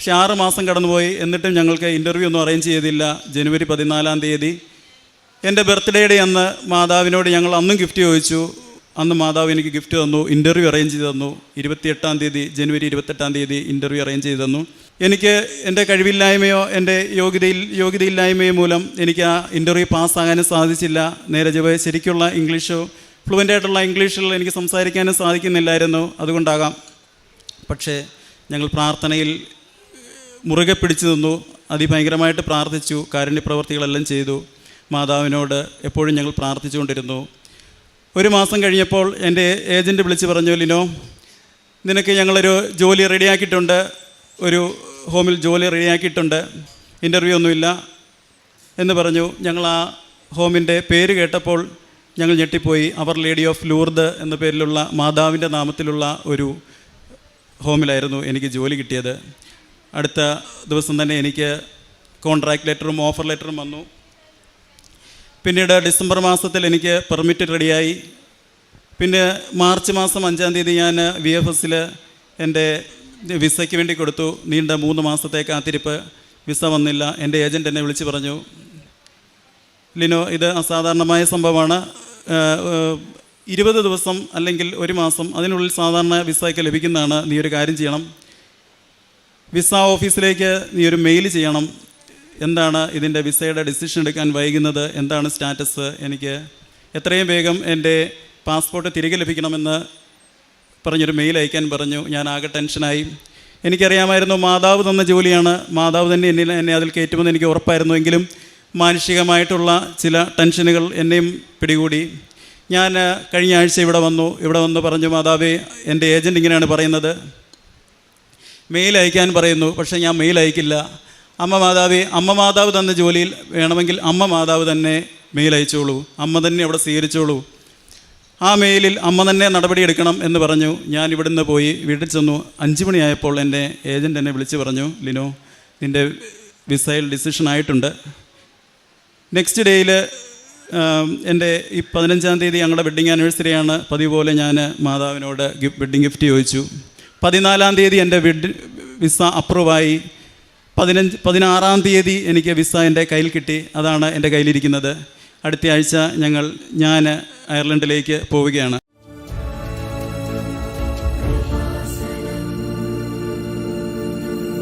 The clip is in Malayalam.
പക്ഷേ ആറ് മാസം കടന്നുപോയി എന്നിട്ടും ഞങ്ങൾക്ക് ഇന്റർവ്യൂ ഒന്നും അറേഞ്ച് ചെയ്തില്ല. ജനുവരി പതിനാലാം തീയതി. എന്റെ ബർത്ത്ഡേയുടെ അന്ന് മാതാവിനോട് ഞങ്ങൾ അന്നും ഗിഫ്റ്റ് ചോദിച്ചു. അന്ന് മാതാവ് എനിക്ക് ഗിഫ്റ്റ് തന്നു ഇന്റർവ്യൂ അറേഞ്ച് ചെയ്ത് തന്നു. ഇരുപത്തിയെട്ടാം തീയതി ജനുവരി ഇരുപത്തെട്ടാം തീയതി ഇന്റർവ്യൂ അറേഞ്ച് ചെയ്ത് തന്നു. എനിക്ക് എന്റെ കഴിവില്ലായ്മയോ എന്റെ യോഗ്യതയിൽ യോഗ്യതയില്ലായ്മയോ മൂലം എനിക്ക് ആ ഇന്റർവ്യൂ പാസ്സാകാനും സാധിച്ചില്ല. നേരെ ചൊവ്വേ ശരിക്കുള്ള ഇംഗ്ലീഷോ ഫ്ലുവന്റ് ആയിട്ടുള്ള ഇംഗ്ലീഷിൽ എനിക്ക് സംസാരിക്കാനും സാധിക്കുന്നില്ലായിരുന്നു. അതുകൊണ്ടാകാം. പക്ഷേ ഞങ്ങൾ പ്രാർത്ഥനയിൽ മുറുകെ പിടിച്ചു നിന്നു. അതിഭയങ്കരമായിട്ട് പ്രാർത്ഥിച്ചു. കാരുണ്യ പ്രവർത്തികളെല്ലാം ചെയ്തു. മാതാവിനോട് എപ്പോഴും ഞങ്ങൾ പ്രാർത്ഥിച്ചുകൊണ്ടിരുന്നു. ഒരു മാസം കഴിഞ്ഞപ്പോൾ എന്റെ ഏജന്റ് വിളിച്ച് പറഞ്ഞു ലിനോ നിനക്ക് ഞങ്ങളൊരു ജോലി റെഡിയാക്കിയിട്ടുണ്ട്. ഒരു ഹോമിൽ ജോലി റെഡിയാക്കിയിട്ടുണ്ട്. ഇന്റർവ്യൂ ഒന്നുമില്ല. എന്ന് പറഞ്ഞു. ഞങ്ങൾ ആ ഹോമിന്റെ പേര് കേട്ടപ്പോൾ ഞങ്ങൾ ഞെട്ടിപ്പോയി. അവർ ലേഡി ഓഫ് ലൂർദ് എന്ന പേരിലുള്ള മാതാവിന്റെ നാമത്തിലുള്ള ഒരു ഹോമിലായിരുന്നു എനിക്ക് ജോലി കിട്ടിയത്. അടുത്ത ദിവസം തന്നെ എനിക്ക് കോൺട്രാക്ട് ലെറ്ററും ഓഫർ ലെറ്ററും വന്നു. പിന്നീട് ഡിസംബർ മാസത്തിൽ എനിക്ക് പെർമിറ്റ് റെഡിയായി പിന്നെ മാർച്ച് മാസം അഞ്ചാം തീയതി ഞാൻ വി എഫ് എസിൽ എന്റെ വിസയ്ക്ക് വേണ്ടി കൊടുത്തു. നീണ്ട മൂന്ന് മാസത്തെ കാത്തിരിപ്പ്. വിസ വന്നില്ല. എന്റെ ഏജന്റ് എന്നെ വിളിച്ച് പറഞ്ഞു ലിനോ ഇത് അസാധാരണമായ സംഭവമാണ്. ഇരുപത് ദിവസം അല്ലെങ്കിൽ ഒരു മാസം അതിനുള്ളിൽ സാധാരണ വിസയൊക്കെ ലഭിക്കുന്നതാണ്. നീ ഒരു കാര്യം ചെയ്യണം. വിസ ഓഫീസിലേക്ക് നീ ഒരു മെയിൽ ചെയ്യണം. എന്താണ് ഇതിന്റെ വിസയുടെ ഡിസിഷൻ എടുക്കാൻ വൈകുന്നത്? എന്താണ് സ്റ്റാറ്റസ് എനിക്ക് എത്രയും വേഗം എന്റെ പാസ്പോർട്ട് തിരികെ ലഭിക്കണമെന്ന് പറഞ്ഞൊരു മെയിൽ അയക്കാൻ പറഞ്ഞു. ഞാൻ ആകെ ടെൻഷനായി എനിക്കറിയാമായിരുന്നു മാതാവ് തന്ന ജോലിയാണ്. മാതാവ് തന്നെ എന്നിൽ എന്നെ അതിൽ കയറ്റുമെന്ന് എനിക്ക് ഉറപ്പായിരുന്നു. എങ്കിലും മാനുഷികമായിട്ടുള്ള ചില ടെൻഷനുകൾ എന്നെയും പിടികൂടി. ഞാൻ കഴിഞ്ഞ ആഴ്ച ഇവിടെ വന്നു. ഇവിടെ വന്ന് പറഞ്ഞു മാതാവേ എന്റെ ഏജന്റ് ഇങ്ങനെയാണ് പറയുന്നത്. മെയിൽ അയക്കാൻ പറയുന്നു. പക്ഷേ ഞാൻ മെയിൽ അയക്കില്ല. അമ്മ മാതാവി അമ്മ മാതാവ് തന്ന ജോലിയിൽ വേണമെങ്കിൽ അമ്മ മാതാവ് തന്നെ മെയിൽ അയച്ചോളൂ. അമ്മ തന്നെ അവിടെ സ്വീകരിച്ചോളൂ. ആ മെയിലിൽ അമ്മ തന്നെ നടപടിയെടുക്കണം എന്ന് പറഞ്ഞു. ഞാൻ ഇവിടുന്ന് പോയി വീട്ടിൽ ചെന്നു. അഞ്ച് മണിയായപ്പോൾ എന്റെ ഏജന്റ് എന്നെ വിളിച്ച് പറഞ്ഞു ലിനോ നിന്റെ വിസയിൽ ഡിസിഷൻ ആയിട്ടുണ്ട്. നെക്സ്റ്റ് ഡേയിൽ എന്റെ ഈ പതിനഞ്ചാം തീയതി ഞങ്ങളുടെ വെഡ്ഡിങ് ആനിവേഴ്സറിയാണ് പതിവ് പോലെ ഞാൻ മാതാവിനോട് വെഡ്ഡിങ് ഗിഫ്റ്റ് ചോദിച്ചു. പതിനാലാം തീയതി എന്റെ വിഡ് വിസ അപ്രൂവായി. പതിനഞ്ച് പതിനാറാം തീയതി എനിക്ക് വിസ എന്റെ കയ്യിൽ കിട്ടി. അതാണ് എന്റെ കയ്യിലിരിക്കുന്നത്. അടുത്ത ആഴ്ച ഞങ്ങൾ ഞാൻ അയർലൻഡിലേക്ക് പോവുകയാണ്.